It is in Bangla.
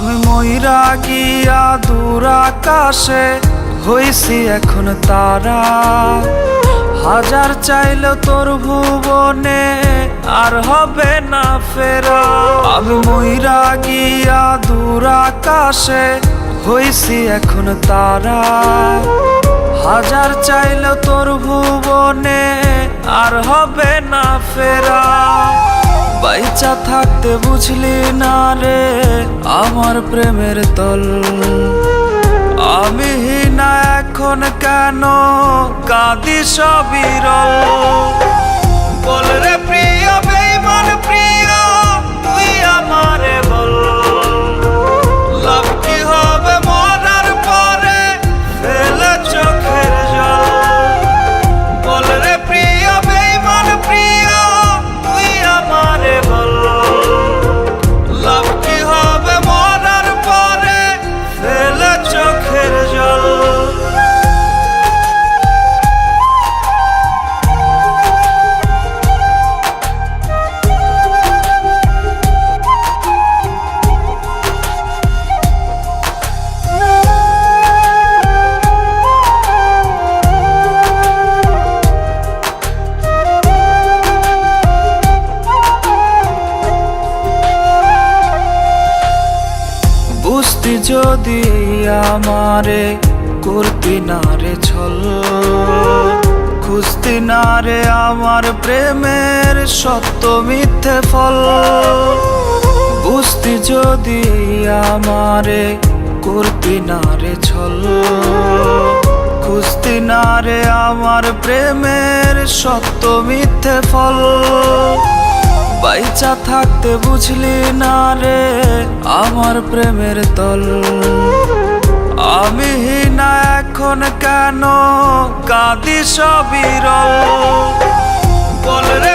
আমি ময়রা গিয়া দূর আকাশে হইছি এখন তারা। হাজার চাইলেও তোর ভুবনে আর হবে না ফেরা। আমি ময়রা গিয়া দূর আকাশে হইছি এখন তারা। হাজার চাইলেও তোর ভুবনে আর হবে না ফেরা। বাইচা থাকতে বুঝলি না রে আমার প্রেমের তল। আমি না এখন কেন কাঁদি সবিরল যদি আমারে করতি না রে ছল খুঁজতি না রে আমার প্রেমের সত্য মিথ্যে ফল, বুঝতি যদি আমারে করতি না রে ছল খুঁজতি না রে আমার প্রেমের সত্য মিথ্যে ফল বাইচা থাকতে বুঝলি না রে, আমার প্রেমের তল। আমি না এখন কেন কাঁদি সবিরল বল রে